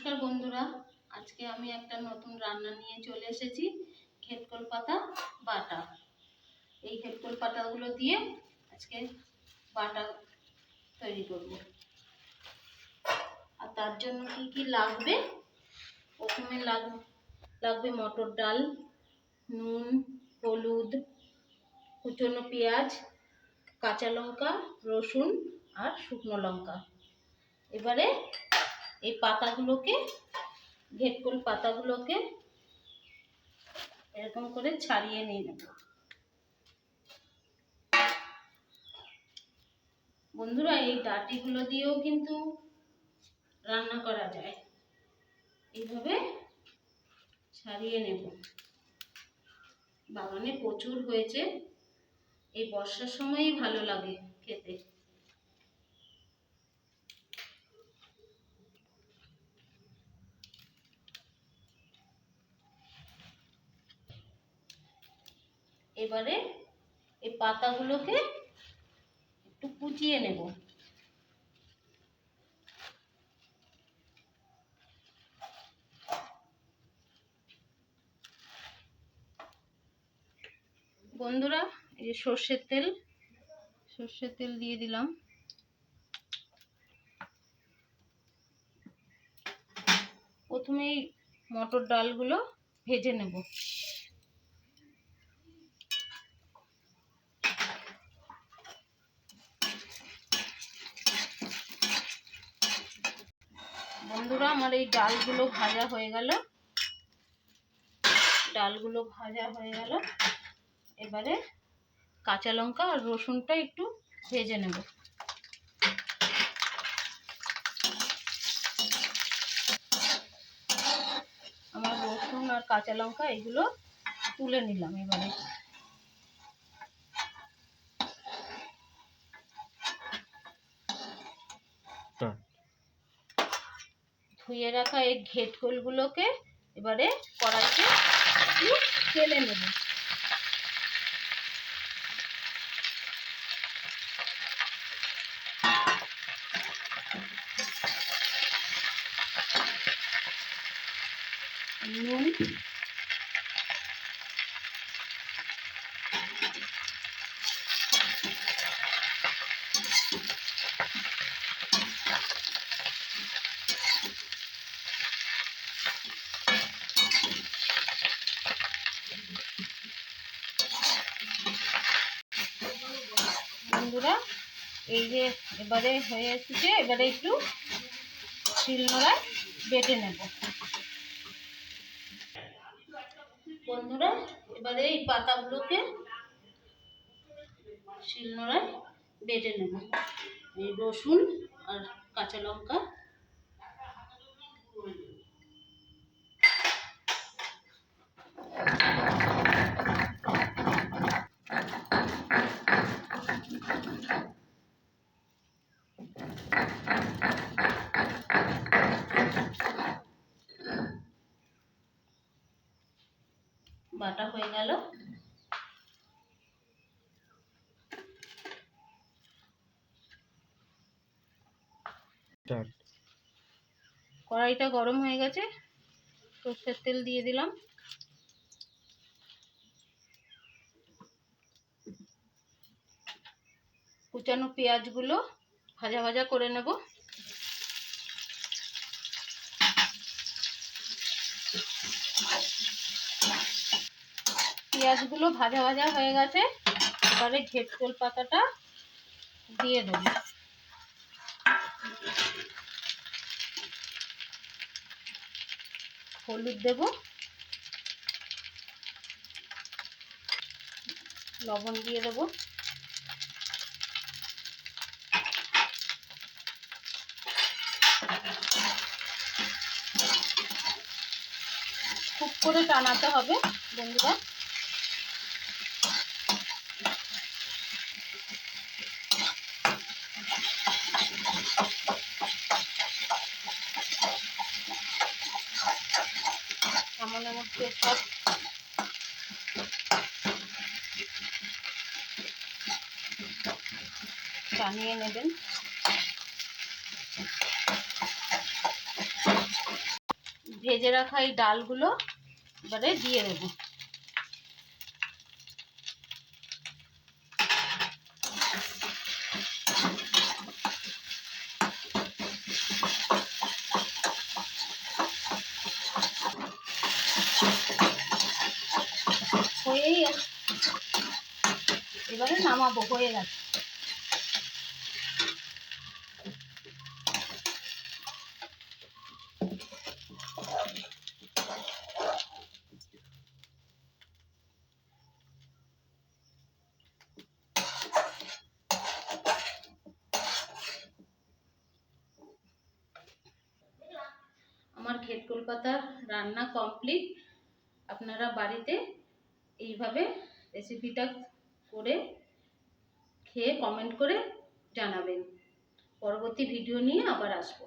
নমস্কার বন্ধুরা, আজকে আমি একটা নতুন রান্না নিয়ে চলে এসেছি খেতকল পাতা, বাটা। এই খেতকল পাতাগুলো দিয়ে আজকে বাটা তৈরি করব। আর তার জন্য কি কি লাগবে? প্রথমে লাগ, লাগবে মটর ডাল, নুন, হলুদ, কুচনো পেঁয়াজ, কাঁচা লঙ্কা, রসুন আর শুকনো লঙ্কা। এবারে এই পাতাগুলোকে ঘেটকুল পাতাগুলোকে এরকম করে ছাড়িয়ে নিয়ে নেব। বন্ধুরা, এই ডাটিগুলো দিয়েও কিন্তু রান্না করা যায়। এইভাবে ছাড়িয়ে নেব। বাগানে প্রচুর হয়েছে। এই বর্ষার সময়ই ভালো লাগে খেতে। এবারে এই পাতাগুলোকে একটু কুচিয়ে নেব। বন্ধুরা, এই যে সর্ষের তেল সর্ষের তেল দিয়ে দিলাম। প্রথমেই মটর ডালগুলো ভেজে নেব। বন্ধুরা, আমার এই ডালগুলো ভাজা হয়ে গেল। ডালগুলো ভাজা হয়ে গেল। এবারে কাঁচা লঙ্কা আর রসুনটা একটু ভেজে নেব। আমার রসুন আর কাঁচা লঙ্কা এগুলো তুলে নিলাম এবারে। ধুয়ে রাখা এই ঘেটকোলগুলোকে এবারে কড়াইতে একটু তেলে নেব। নুন বন্ধুরা, এই যে এবারে হয়ে এসেছে, এবারে একটু শিলনোড়ায় বেটে নেব। বন্ধুরা, এবারে এই পাতাগুলোকে শিলনোড়ায় বেটে নেব। এই রসুন আর কাঁচা লঙ্কা বাটা হয়ে গেল। কড়াইটা গরম হয়ে গেছে সর্ষের তেল দিয়ে দিলাম। কুচানো পেঁয়াজগুলো ভাজা ভাজা করে নেব। পেঁয়াজগুলো ভাজা ভাজা হয়ে গেছে, এবারে ঘেটকোল পাতাটা দিয়ে দেবো। হলুদ দেব, লবণ দিয়ে দেব। খুব করে টানাতে হবে, বন্ধুরা। সব টানিয়ে নেবেন। ভেজে রাখা এই ডালগুলো এবারে দিয়ে দেবো। হয়েই। এবারে নামাবো হয়ে গেছে আমার ঘেটকুল পাতার রান্না কমপ্লিট আপনারা বাড়িতে এইভাবে রেসিপিটা করে খেয়ে কমেন্ট করে জানাবেন। পরবর্তী ভিডিও নিয়ে আবার আসব।